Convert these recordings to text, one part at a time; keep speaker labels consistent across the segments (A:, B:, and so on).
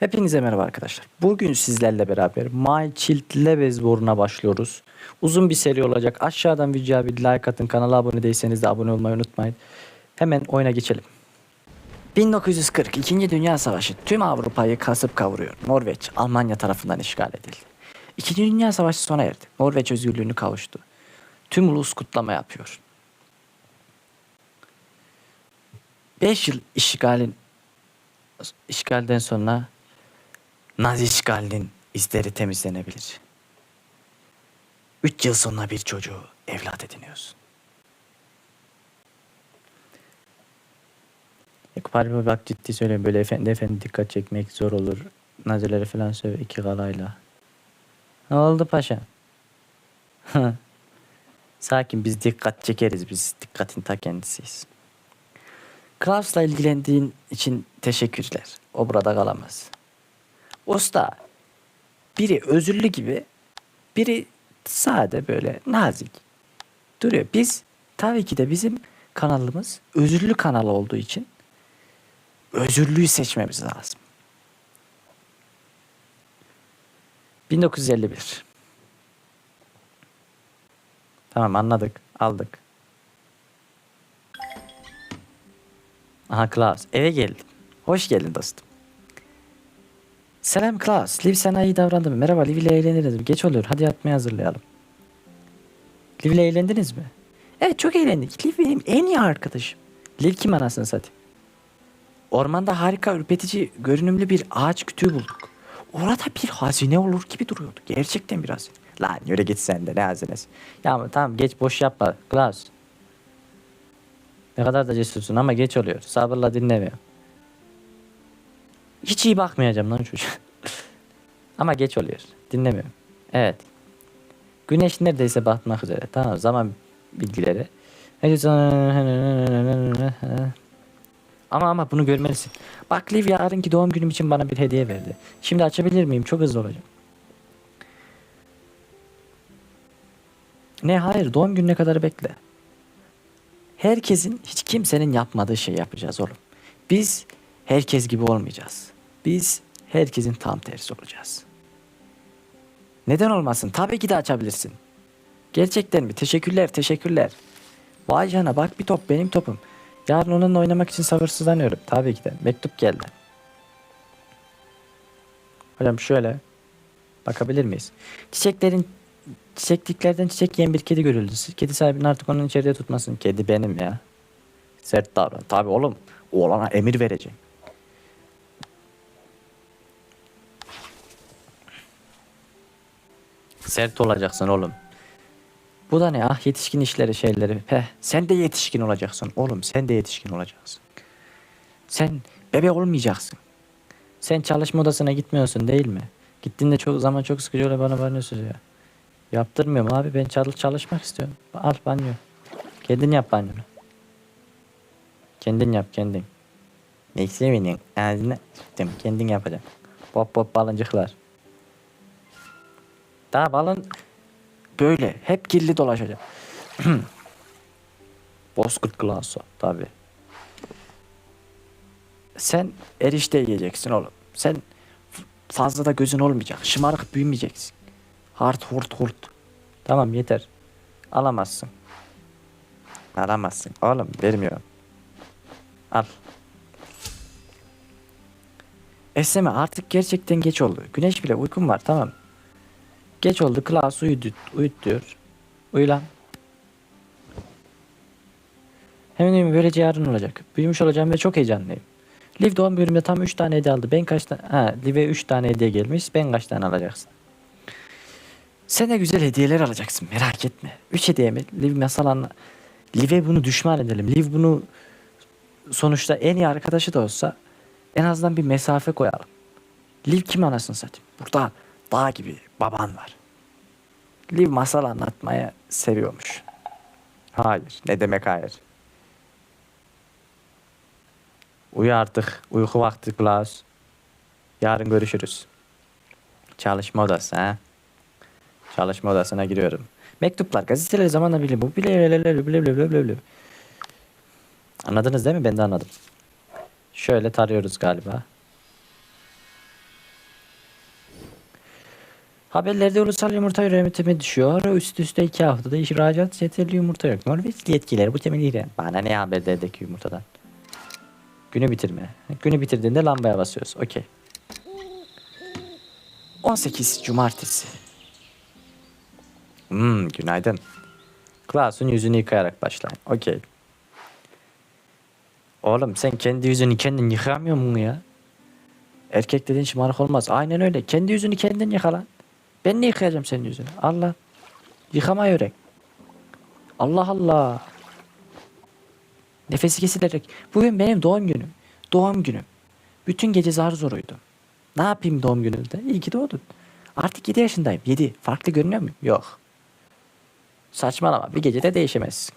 A: Hepinize merhaba arkadaşlar. Bugün sizlerle beraber My Child Lebesborn'a başlıyoruz. Uzun bir seri olacak. Aşağıdan videoya bir like atın. Kanala abone değilseniz de abone olmayı unutmayın. Hemen oyuna geçelim. 1940 İkinci Dünya Savaşı tüm Avrupa'yı kasıp kavuruyor. Norveç Almanya tarafından işgal edildi. İkinci Dünya Savaşı sona erdi. Norveç özgürlüğünü kavuştu. Tüm ulus kutlama yapıyor. 5 yıl işgalin işgalden sonra Nazi işgalinin izleri temizlenebilir. 3 yıl sonra bir çocuğu evlat ediniyorsun. Yakup Harbi bak ciddi söylüyorum böyle efendi efendi dikkat çekmek zor olur. Nazilere falan söyle iki galayla. Ne oldu paşa? Sakin biz dikkat çekeriz biz dikkatin ta kendisiyiz. Klaus'la ilgilendiğin için teşekkürler. O burada kalamaz. Usta biri özürlü gibi biri sade böyle nazik duruyor. Biz tabii ki de bizim kanalımız özürlü kanal olduğu için özürlüyü seçmemiz lazım. 1951 Tamam anladık. Aldık. Aha Klaus. Eve geldim. Hoş geldin dostum. Selam Klaus. Liv sana iyi davrandı mı? Merhaba Liv ile eğleniriz mi? Geç oluyor. Hadi yatmaya hazırlayalım. Liv ile eğlendiniz mi? Evet çok eğlendik. Liv benim en iyi arkadaşım. Liv kim anasını satayım? Ormanda harika ürpetici görünümlü bir ağaç kütüğü bulduk. Orada bir hazine olur gibi duruyordu. Gerçekten bir hazine. Lan yürü git sen de ne hazinesi. Ya tamam geç boş yapma Klaus. Ne kadar da cesursun ama geç oluyor. Sabırla dinlemiyor. Hiç iyi bakmayacağım lan çocuğa. ama geç oluyor. Dinlemiyorum. Evet. Güneş neredeyse batmak üzere. Tamam zaman bilgileri. Ama ama bunu görmelisin. Bak Liv yarınki doğum günüm için bana bir hediye verdi. Şimdi açabilir miyim? Çok hızlı olacağım. Ne hayır doğum gününe kadar bekle. Herkesin hiç kimsenin yapmadığı şey yapacağız oğlum. Biz herkes gibi olmayacağız. Biz herkesin tam tersi olacağız. Neden olmasın? Tabii ki de açabilirsin. Gerçekten mi? Teşekkürler, teşekkürler. Vay cana bak bir top benim topum. Yarın onunla oynamak için sabırsızlanıyorum. Tabii ki de. Mektup geldi. Hocam şöyle. Bakabilir miyiz? Çiçeklerin çiçekliklerden çiçek yiyen bir kedi görüldü. Kedi sahibinin artık onun içeride tutmasın. Kedi benim ya. Sert davran. Tabii oğlum. Oğlana emir vereceğim. Sert olacaksın oğlum. Bu da ne ah yetişkin işleri şeyleri. Heh, sen de yetişkin olacaksın oğlum sen de yetişkin olacaksın. Sen bebek olmayacaksın. Sen çalışma odasına gitmiyorsun değil mi? Gittiğinde çok zaman çok sıkıcı oluyor bana banyosu ya. Yaptırmıyorum abi ben çalış çalışmak istiyorum. Al banyo. Kendin yap banyonu. Kendin yap kendin. Meksiminin ağzına sıktım kendin yapacaksın. Pop pop balıncıklar. Daha balın böyle hep kirli dolaşacak. Bozkurt glaso tabi. Sen erişte yiyeceksin oğlum. Sen fazla da gözün olmayacak. Şımarık büyümeyeceksin. Hart hurt hurt. Tamam yeter. Alamazsın. Alamazsın. Oğlum vermiyorum. Al. Esneme artık gerçekten geç oldu. Güneş bile uykum var tamam. Geç oldu. Klaus uyut, uyut diyor. Uyu lan. Hemen böylece yarın olacak. Büyümüş olacağım ve çok heyecanlıyım. Liv doğum günümde tam 3 tane hediye aldı. Ben kaç tane... Ha, Liv'e 3 tane hediye gelmiş. Ben kaç tane alacaksın? Sen de güzel hediyeler alacaksın. Merak etme. 3 hediye mi? Liv mesela... Liv'e bunu düşman edelim. Liv bunu sonuçta en iyi arkadaşı da olsa en azından bir mesafe koyalım. Liv kim anasını satayım? Burada dağ gibi baban var. Liv masal anlatmaya seviyormuş. Hayır. Ne demek hayır? Uyu artık. Uyku vakti Klaus. Yarın görüşürüz. Çalışma odası ha. Çalışma odasına giriyorum. Mektuplar, gazeteler zamanla bile bu bile bile bile bile bile. Anladınız değil mi? Ben de anladım. Şöyle tarıyoruz galiba. Haberlerde ulusal yumurta üretimi düşüyor. Üst üste iki haftada ihracat yeterli yumurta yok. Norveçli yetkililer bu temeli ilan. Bana ne haberlerdeki yumurtadan? Günü bitirme. Günü bitirdiğinde lambaya basıyoruz. Okey. 18 Cumartesi. Hmm, günaydın. Klaus'un yüzünü yıkayarak başlayın. Okey. Oğlum sen kendi yüzünü kendin yıkamıyor musun ya? Erkek dediğin şımarık olmaz. Aynen öyle. Kendi yüzünü kendin yıka lan. Ben ne yıkayacağım senin yüzünü? Allah. Yıkamayı öğren. Allah Allah. Nefesi kesilerek. Bugün benim doğum günüm. Doğum günüm. Bütün gece zar zor uyudum. Ne yapayım doğum gününde? İyi ki doğdun. Artık 7 yaşındayım. 7. Farklı görünüyor muyum? Yok. Saçmalama. Bir gecede değişemezsin.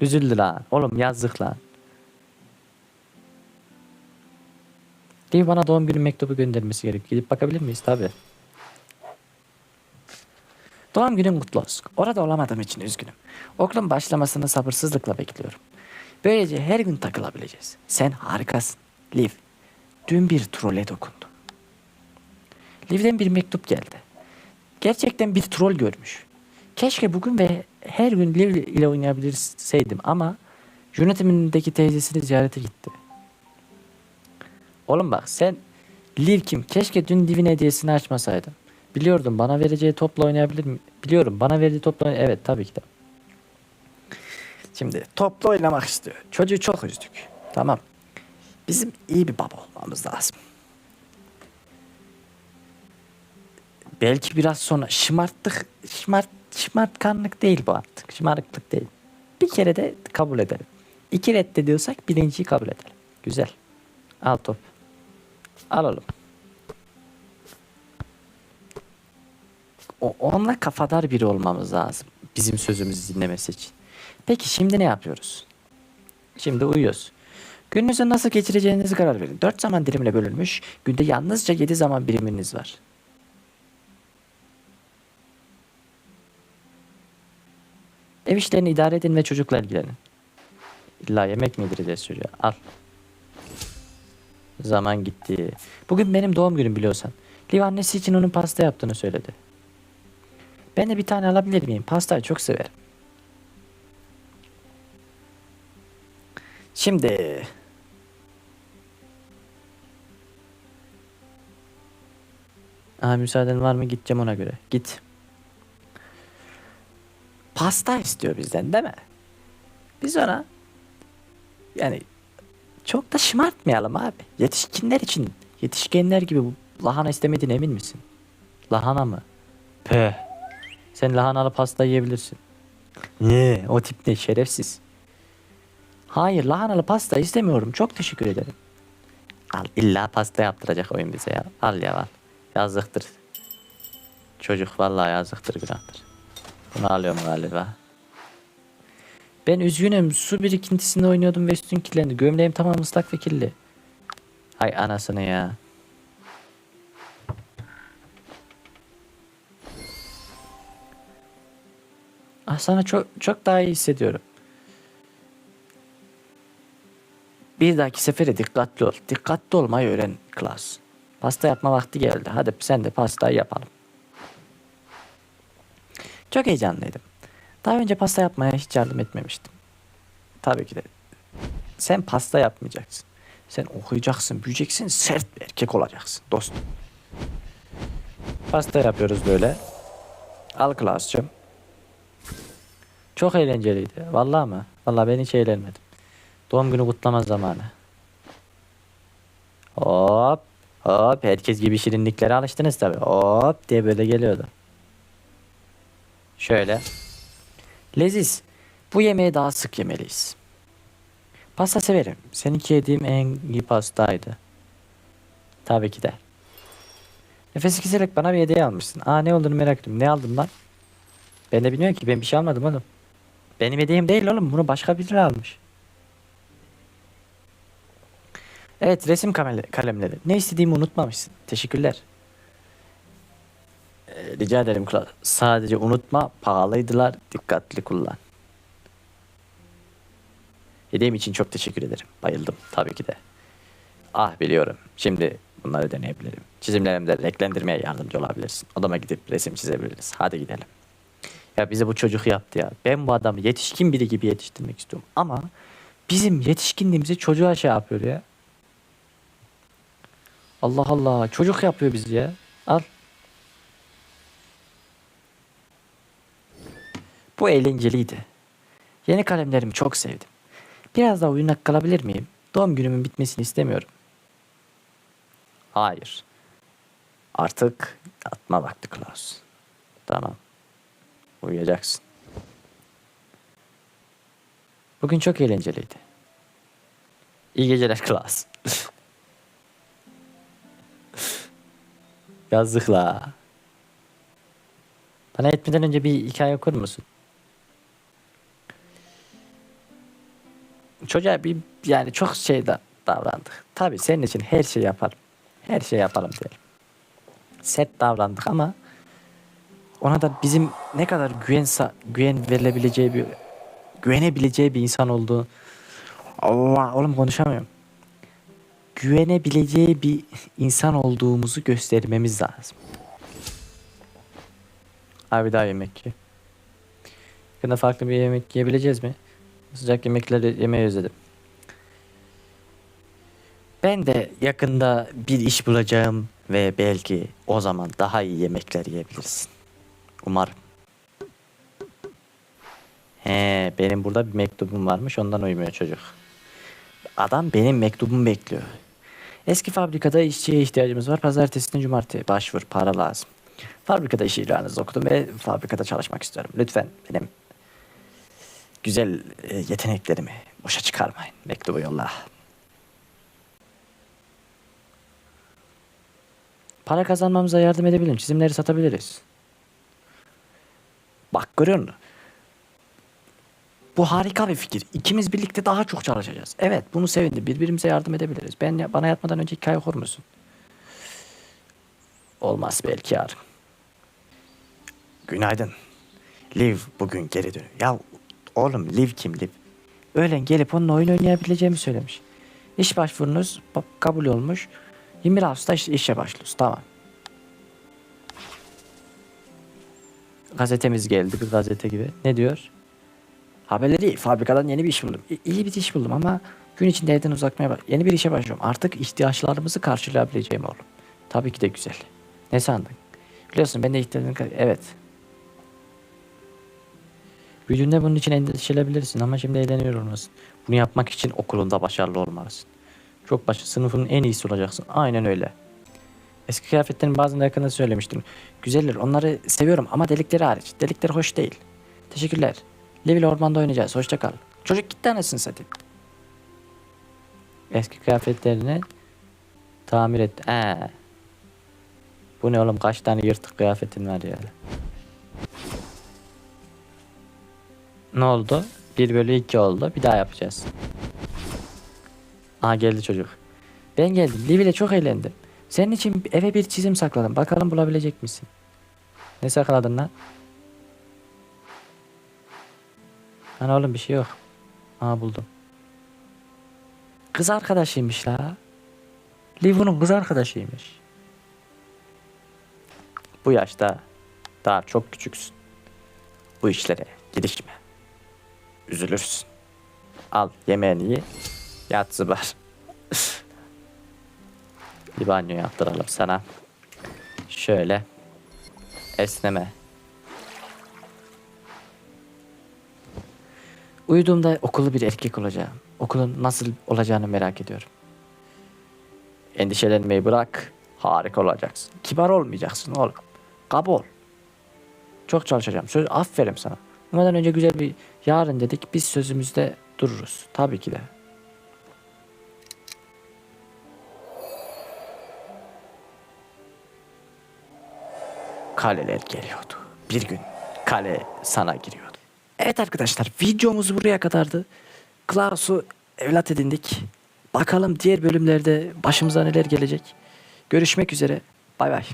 A: Üzüldü lan. Oğlum yazdık lan. Liv bana doğum günü mektubu göndermesi gerek. Gidip bakabilir miyiz? Tabi. Doğum günün kutlu olsun. Orada olamadığım için üzgünüm. Okulun başlamasını sabırsızlıkla bekliyorum. Böylece her gün takılabileceğiz. Sen harikasın. Liv. Dün bir trole dokundu. Liv'den bir mektup geldi. Gerçekten bir troll görmüş. Keşke bugün ve her gün Liv ile oynayabilseydim ama yönetimindeki teyzesini ziyarete gitti. Oğlum bak sen Liv kim? Keşke dün Liv'in hediyesini açmasaydım. Biliyordum bana vereceği topla oynayabilir mi? Biliyorum bana verdiği topla oynay- Evet tabii ki de. Şimdi topla oynamak istiyor. Çocuğu çok üzdük. Tamam. Bizim iyi bir baba olmamız lazım. Belki biraz sonra şımarttık. Şımart, şımartkanlık değil bu artık. Şımarıklık değil. Bir kere de kabul edelim. İki reddediyorsak birinciyi kabul edelim. Güzel. Al top. Al oğlum. O, onunla kafadar biri olmamız lazım. Bizim sözümüzü dinlemesi için. Peki şimdi ne yapıyoruz? Şimdi uyuyoruz. Gününüzü nasıl geçireceğinizi karar verin. 4 zaman dilimine bölünmüş, günde yalnızca 7 zaman biriminiz var. Ev işlerini idare edin ve çocukla ilgilenin. İlla yemek mi yedireceğiz çocuğa? Al. Zaman gitti. Bugün benim doğum günüm biliyorsan. Liv annesi için onun pasta yaptığını söyledi. Ben de bir tane alabilir miyim? Pastayı çok severim. Şimdi Aa, müsaaden var mı? Gideceğim ona göre. Git. Pasta istiyor bizden değil mi? Biz ona yani çok da şımartmayalım abi. Yetişkinler için yetişkinler gibi bu lahana istemediğine emin misin? Lahana mı? Peh. Sen lahanalı pasta yiyebilirsin. Ne? O tip ne? Şerefsiz. Hayır lahanalı pasta istemiyorum. Çok teşekkür ederim. Al illa pasta yaptıracak oyun bize ya. Al ya al. Yazıktır. Çocuk vallahi yazıktır günahtır. Bunu alıyorum galiba. Ben üzgünüm. Su birikintisinde oynuyordum ve üstün kirlendi. Gömleğim tamam ıslak ve kirli. Ay anasını ya. Ah sana çok çok daha iyi hissediyorum. Bir dahaki sefere dikkatli ol. Dikkatli olmayı öğren klas. Pasta yapma vakti geldi. Hadi sen de pastayı yapalım. Çok heyecanlıydım. Daha önce pasta yapmaya hiç yardım etmemiştim. Tabii ki de. Sen pasta yapmayacaksın. Sen okuyacaksın, büyüyeceksin, sert bir erkek olacaksın dostum. Pasta yapıyoruz böyle. Al klasçım. Çok eğlenceliydi. Vallahi mı? Vallahi ben hiç eğlenmedim. Doğum günü kutlama zamanı. Hop. Hop. Herkes gibi şirinliklere alıştınız tabii. Hop diye böyle geliyordu. Şöyle. Leziz. Bu yemeği daha sık yemeliyiz. Pasta severim. Seninki yediğim en iyi pastaydı. Tabii ki de. Nefes keserek bana bir hediye almışsın. Aa ne olduğunu merak ettim. Ne aldın lan? Ben de bilmiyorum ki. Ben bir şey almadım oğlum. Benim hediyem değil oğlum. Bunu başka biri almış. Evet resim kalemleri. Ne istediğimi unutmamışsın. Teşekkürler. Rica ederim kral. Sadece unutma pahalıydılar. Dikkatli kullan. Hediyem için çok teşekkür ederim. Bayıldım tabii ki de. Ah biliyorum. Şimdi Bunları deneyebilirim. Çizimlerimde renklendirmeye yardımcı olabilirsin. Odama gidip resim çizebiliriz. Hadi gidelim. Ya bize bu çocuk yaptı ya. Ben bu adamı yetişkin biri gibi yetiştirmek istiyorum. Ama bizim yetişkinliğimizi çocuğa şey yapıyor ya. Allah Allah. Çocuk yapıyor bizi ya. Al. Bu eğlenceliydi. Yeni kalemlerimi çok sevdim. Biraz daha uyunak kalabilir miyim? Doğum günümün bitmesini istemiyorum. Hayır. Artık yatma vakti Klaus. Tamam. Uyuyacaksın. Bugün çok eğlenceliydi. İyi geceler Klaus. Yazık la. Bana etmeden önce bir hikaye okur musun? Çocuğa bir yani çok şey da davrandık. Tabii senin için her şey yaparım. Her şey yapalım diyelim. Sert davrandık ama ona da bizim ne kadar güven güven verilebileceği bir güvenebileceği bir insan olduğu Allah oğlum konuşamıyorum. Güvenebileceği bir insan olduğumuzu göstermemiz lazım. Abi daha yemek ye. Yakında farklı bir yemek yiyebileceğiz mi? Sıcak yemekleri yemeyi özledim. Ben de yakında bir iş bulacağım ve belki o zaman daha iyi yemekler yiyebilirsin. Umarım. He, benim burada bir mektubum varmış ondan uymuyor çocuk. Adam benim mektubumu bekliyor. Eski fabrikada işçiye ihtiyacımız var. Pazartesinden cumartesi başvur para lazım. Fabrikada iş ilanınızı okudum ve fabrikada çalışmak istiyorum. Lütfen benim güzel e, yeteneklerimi boşa çıkarmayın. Mektubu yolla. Para kazanmamıza yardım edebilirim. Çizimleri satabiliriz. Bak görüyor musun? Bu harika bir fikir. İkimiz birlikte daha çok çalışacağız. Evet bunu sevindim. Birbirimize yardım edebiliriz. Ben bana yatmadan önce hikaye okur musun? Olmaz belki yarın. Günaydın. Liv bugün geri dönüyor. Ya oğlum Liv kim Liv? Öğlen gelip onunla oyun oynayabileceğimi söylemiş. İş başvurunuz ba- kabul olmuş. 21 Ağustos'ta iş- işe başlıyoruz. Tamam. Gazetemiz geldi. Bir gazete gibi. Ne diyor? Haberleri. Fabrikadan yeni bir iş buldum. İ- İyi bir iş buldum ama gün içinde evden uzakmaya bak. Yeni bir işe başlıyorum. Artık ihtiyaçlarımızı karşılayabileceğim oğlum. Tabii ki de güzel. Ne sandın? Biliyorsun ben de ihtiyacım Evet. Büyüdüğünde bunun için endişelenebilirsin ama şimdi eğleniyor olmalısın. Bunu yapmak için okulunda başarılı olmalısın. Çok başı sınıfının en iyisi olacaksın. Aynen öyle. Eski kıyafetlerin bazılarını yakında söylemiştim. Güzeller onları seviyorum ama delikleri hariç. Delikleri hoş değil. Teşekkürler. Lev ile ormanda oynayacağız. Hoşça kal. Çocuk gitti anasını satayım. Eski kıyafetlerini tamir et. Ee. Bu ne oğlum kaç tane yırtık kıyafetin var ya. Ne oldu? 1 bölü 2 oldu. Bir daha yapacağız. Aa geldi çocuk. Ben geldim. Liv ile çok eğlendim. Senin için eve bir çizim sakladım. Bakalım bulabilecek misin? Ne sakladın lan? Hani oğlum bir şey yok. Aa buldum. Kız arkadaşıymış la. Liv bunun kız arkadaşıymış. Bu yaşta daha çok küçüksün. Bu işlere girişme. Üzülürsün. Al yemeğini ye. Yat zıbar. bir banyo yaptıralım sana. Şöyle. Esneme. Uyuduğumda okullu bir erkek olacağım. Okulun nasıl olacağını merak ediyorum. Endişelenmeyi bırak. Harika olacaksın. Kibar olmayacaksın oğlum. Kaba ol. Çok çalışacağım. Söz aferin sana. Bundan önce güzel bir yarın dedik. Biz sözümüzde dururuz. Tabii ki de. Kaleler geliyordu. Bir gün kale sana giriyordu. Evet arkadaşlar videomuz buraya kadardı. Klaus'u evlat edindik. Bakalım diğer bölümlerde başımıza neler gelecek. Görüşmek üzere. Bay bay.